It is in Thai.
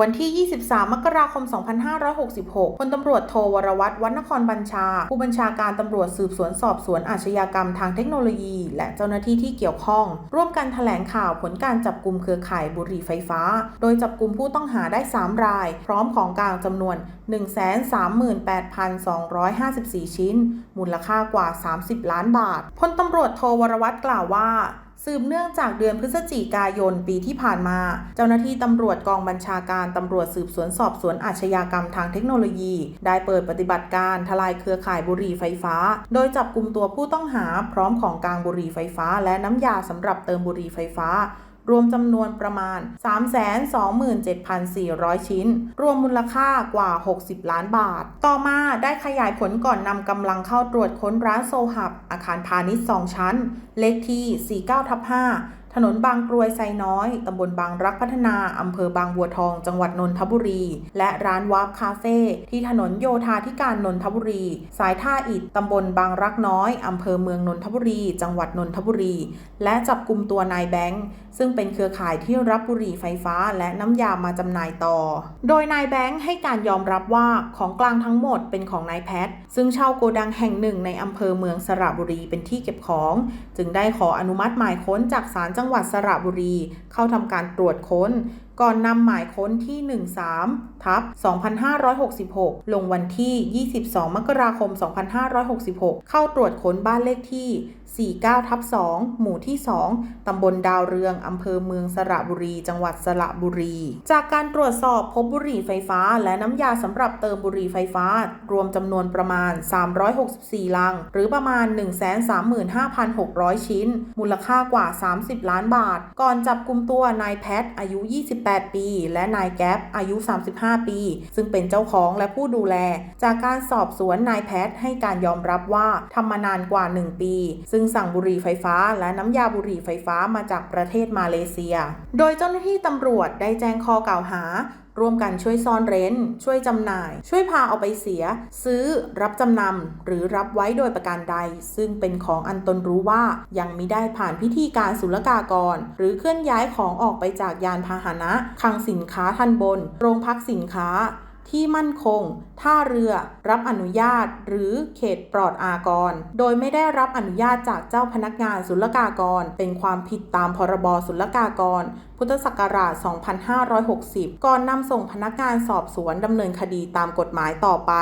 วันที่ 23 มกราคม 2566 พลตำรวจโทวรวัตรวัฒนครบัญชา ผู้บัญชาการตำรวจสืบสวนสอบสวนอาชญากรรมทางเทคโนโลยี และเจ้าหน้าที่ที่เกี่ยวข้อง ร่วมกันแถลงข่าวผลการจับกลุ่มเครือข่ายบุหรี่ไฟฟ้า โดยจับกลุ่มผู้ต้องหาได้ 3 ราย พร้อมของกลางจำนวน 138,254 ชิ้น มูลค่ากว่า 30 ล้านบาท พลตำรวจโทวรวัตรกล่าวว่า สืบเนื่องจากเดือนพฤศจิกายนปีที่ผ่านมา เจ้าหน้าที่ตำรวจกองบัญชาการตำรวจสืบสวนสอบสวนอาชญากรรมทางเทคโนโลยี ได้เปิดปฏิบัติการทลายเครือข่ายบุหรี่ไฟฟ้า โดยจับกลุ่มตัวผู้ต้องหาพร้อมของกลางบุหรี่ไฟฟ้า และน้ำยาสำหรับเติมบุหรี่ไฟฟ้า รวมจำนวนประมาณ 327,400 ชิ้น รวมมูลค่ากว่า 60 ล้านบาท ต่อมาได้ขยายผลก่อนนำกำลังเข้าตรวจค้นร้านโซฮับ อาคารพาณิชย์ 2 ชั้น เลขที่ 49ทับ5 ถนนบางกรวยไซน้อย ตำบลบางรักพัฒนา อำเภอบางบัวทอง จังหวัดนนทบุรี และร้านวาร์ปคาเฟ่ที่ถนนโยธาธิการนนทบุรี สายท่าอิฐตำบลบางรักน้อย อำเภอเมืองนนทบุรี จังหวัดนนทบุรี และจับกลุ่มตัวนายแบงค์ซึ่งเป็นเครือข่ายที่รับบุหรี่ไฟฟ้าและน้ำยามาจำหน่ายต่อ โดยนายแบงค์ให้การยอมรับว่าของกลางทั้งหมดเป็นของนายแพทซึ่งเช่าโกดังแห่งหนึ่งในอำเภอเมืองสระบุรีเป็นที่เก็บของ จึงได้ขออนุมัติหมายค้นจากศาลจังังหวัดสระบุรี เข้าทำการตรวจค้น ก่อนนำหมายค้นที่ 13 ทับ 2566 ลงวันที่ 22 มกราคม 2566 เข้าตรวจค้นบ้านเลขที่ 49 ทับ 2 หมู่ที่ 2 ตำบลดาวเรืองอำเภอเมืองสระบุรี จังหวัดสระบุรี จากการตรวจสอบพบบุหรี่ไฟฟ้า และน้ำยาสำหรับเติมบุหรี่ไฟฟ้า รวมจำนวนประมาณ 364 ลัง หรือประมาณ 135,600 ชิ้น มูลค่ากว่า 30 ล้านบาท ก่อนจับกลุ่มตัวนายแพทอายุ 20 18 ปี และนายแก๊ปอายุ 35 ปี ซึ่งเป็นเจ้าของและผู้ดูแล จากการสอบสวนนายแพทให้การยอมรับว่าทำมานานกว่า 1 ปี ซึ่งสั่งบุหรี่ไฟฟ้า และน้ำยาบุหรี่ไฟฟ้ามาจากประเทศมาเลเซีย โดยเจ้าหน้าที่ตำรวจได้แจ้งข้อกล่าวหา ร่วมกันช่วยซ่อนเร้น ช่วยจำหน่าย ช่วยพาเอาไปเสีย ซื้อ รับจำนำ หรือรับไว้โดยประการใด ซึ่งเป็นของอันตนรู้ว่ายังมิได้ผ่านพิธีการศุลกากร หรือเคลื่อนย้ายของออกไปจากยานพาหนะคลังสินค้าทันบน โรงพักสินค้า ที่มั่นคง ท่าเรือรับอนุญาต หรือเขตปลอดอากร โดยไม่ได้รับอนุญาตจากเจ้าพนักงานศุลกากร เป็นความผิดตามพรบศุลกากร พุทธศักราช 2560 ก่อนนำส่งพนักงานสอบสวนดำเนินคดีตามกฎหมายต่อไป